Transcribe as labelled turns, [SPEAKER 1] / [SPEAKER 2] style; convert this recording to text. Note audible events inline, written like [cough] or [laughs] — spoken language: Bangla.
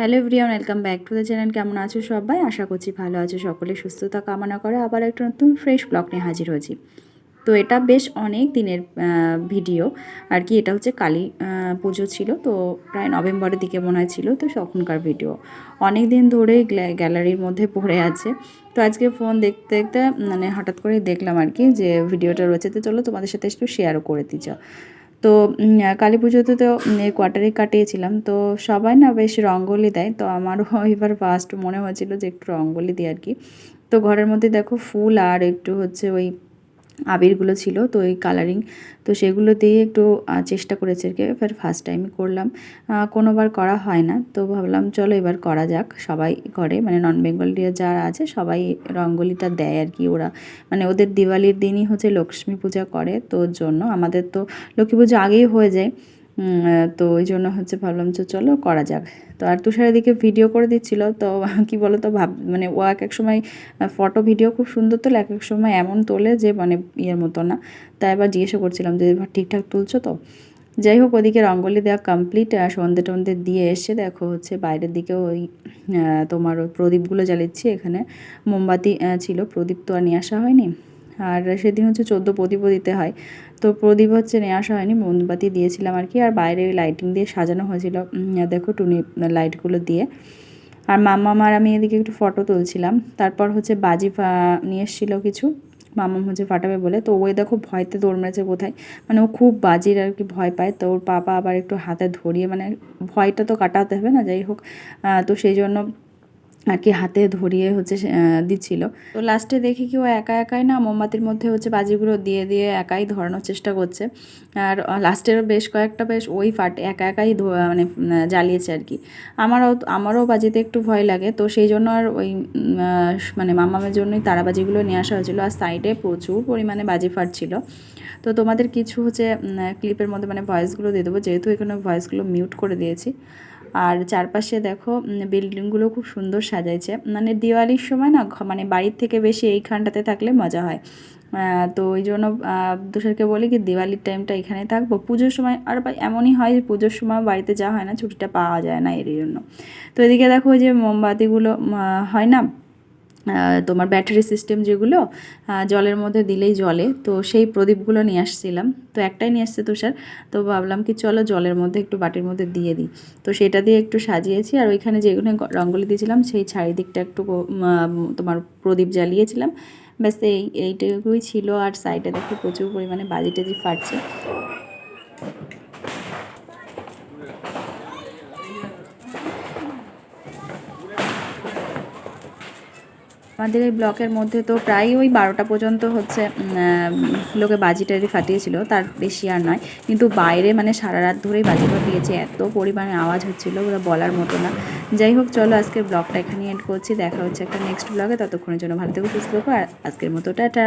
[SPEAKER 1] Hello everyone, welcome back to the channel. কেমন আছো সবাই? আশা করছি ভালো আছো। সকলে সুস্থতা কামনা করে আবার একটা নতুন ফ্রেশ ব্লগ নিয়ে হাজির হয়েছি। তো এটা বেশ অনেক দিনের ভিডিও। আর কি, এটা হচ্ছে কালী পুজো ছিল, তো প্রায় নভেম্বরের দিকে মনে হয় ছিল, তো তখনকার ভিডিও। অনেক দিন ধরেই গ্যালারির মধ্যে পড়ে আছে। তো আজকে ফোন দেখতে দেখতে মানে হঠাৎ করে দেখলাম আর কি, যে ভিডিওটা রয়েছে। তো চলো তোমাদের সাথে একটু শেয়ারও করে দিচ্ছ তো কালী পুজোতে তো কোয়ার্টারে কাটিয়েছিলাম। তো সবাই না বেশ রঙ্গোলি দেয়। তো আমারও [laughs] এবার ফার্স্ট মনে হয়েছিল যে একটু রঙ্গোলি দিই আর কি। তো ঘরের মধ্যে দেখো ফুল আর একটু হচ্ছে ওই আবিরগুলো ছিল, তো এই কালারিং তো সেগুলো দিয়ে একটু চেষ্টা করেছে আর কি। এবার ফার্স্ট টাইমই করলাম। কোনোবার করা হয় না, তো ভাবলাম চলো এবার করা যাক সবাই করে মানে নন বেঙ্গলিরা যারা আছে, সবাই রঙ্গোলিটা দেয় আর কি ওরা। মানে ওদের দিওয়ালির দিনই হচ্ছে লক্ষ্মী পূজা করে, তো জন্য। আমাদের তো লক্ষ্মী পুজো আগেই হয়ে যায়। তো ওই জন্য হচ্ছে ভাবলাম যে চলো করা যাক। তো আর তুষারের দিকে ভিডিও করে দিচ্ছিল, তো [laughs] কি বলো তো ভাব মানে ও এক এক সময় ফটো ভিডিও খুব সুন্দর তোলে, এক এক সময় এমন তোলে যে মানে ইয়ের মতো না। তাই এবার জিজ্ঞাসা করছিলাম যে ঠিকঠাক তুলছো তো? যাই হোক, ওদিকে রঙ্গোলি দেওয়া কমপ্লিট আর সন্ধে টন্ধে দিয়ে এসে দেখো হচ্ছে বাইরের দিকে ওই তোমার প্রদীপগুলো জ্বালিয়েছি এখানে। মোমবাতি ছিল, প্রদীপ তো আর নিয়ে আসা হয়নি। আর সেদিন হচ্ছে চোদ্দ প্রদীপও দিতে হয়। তো প্রদীপ হচ্ছে নিয়ে আসা হয়নি, মোমবাতি দিয়েছিলাম আর কি, আর বাইরে ওই লাইটিং দিয়ে সাজানো হয়েছিল। দেখো টুনি লাইটগুলো দিয়ে। আর মাম্মা মার আমি এদিকে একটু ফটো তুলছিলাম। তারপর হচ্ছে বাজি নিয়ে এসেছিল কিছু। মামাম হচ্ছে ফাটাবে বলে। তো ওই দেখো ভয়তে দৌড় মেরেছে কোথায়? মানে ও খুব বাজির আর কি ভয় পায়। তো ওর পাপা আবার একটু হাতে ধরিয়ে মানে ভয়টা তো কাটাতে হবে না, যাই হোক। তো সেই জন্য আর কি হাতে ধরিয়ে হচ্ছে দিচ্ছিল। তো লাস্টে দেখি কি ও একা একাই না মোমবাতির মধ্যে হচ্ছে বাজিগুলো দিয়ে দিয়ে একাই ধরানোর চেষ্টা করছে। আর লাস্টের বেশ কয়েকটা বেশ ওই ফাট, একা একাই মানে জ্বালিয়েছে আর কি। আমারও আমারও বাজিতে একটু ভয় লাগে, তো সেই জন্য আর ওই মানে মামামের জন্যই তারাবাজিগুলো নিয়ে আসা হয়েছিল। আর সাইডে প্রচুর পরিমাণে বাজি ফাটছিল। তো তোমাদের কিছু হচ্ছে ক্লিপের মধ্যে মানে ভয়েসগুলো দিয়ে দেবো, যেহেতু এখানে ভয়েসগুলো মিউট করে দিয়েছি। আর চারপাশে দেখো বিল্ডিংগুলো খুব সুন্দর সাজাইছে। মানে দিওয়ালির সময় না মানে বাড়ির থেকে বেশি এইখানটাতে থাকলে মজা হয়। তো ওই জন্য তুষারকে বলি কি, দিওয়ালির টাইমটা এখানে থাকব। পুজোর সময়, আর এমনই হয় পুজোর সময় বাড়িতে যাওয়া হয় না, ছুটিটা পাওয়া যায় না এর জন্য। তো এদিকে দেখো যে মোমবাতিগুলো হয় না? তোমার ব্যাটারি সিস্টেম যেগুলো জলের মধ্যে দিলেই জলে। তো সেই প্রদীপগুলো নিয়ে আসছিলাম। তো একটাই নিয়ে আসছে তুষার। তো ভাবলাম কি চলো জলের মধ্যে একটু বাটির মধ্যে দিয়ে দিই। তো সেটা দিয়ে একটু সাজিয়েছি আর ওইখানে যেগুলো রঙ্গলি দিয়েছিলাম, সেই চারিদিকটা একটু তোমার প্রদীপ জ্বালিয়েছিলাম। ব্যাস এই, এইটুকুই ছিল। আর সাইডে দেখো প্রচুর পরিমাণে বাজি টাজি ফাটছে। আমাদের এই ব্লকের মধ্যে তো প্রায় ওই বারোটা পর্যন্ত হচ্ছে লোকে বাজি টাজি ফাটিয়েছিল, তার বেশি আর নয়। কিন্তু বাইরে মানে সারা রাত ধরেই বাজি ফাটিয়েছে, এত পরিমাণে আওয়াজ হচ্ছিল, ওরা বলার মতো না। যাই হোক, চলো আজকের ব্লগটা এখানে এড করছি, দেখা হচ্ছে একটা নেক্সট ব্লগে ততক্ষণের জন্য ভালো থেকো, সুস্থ আর আজকের মতো, টাটা!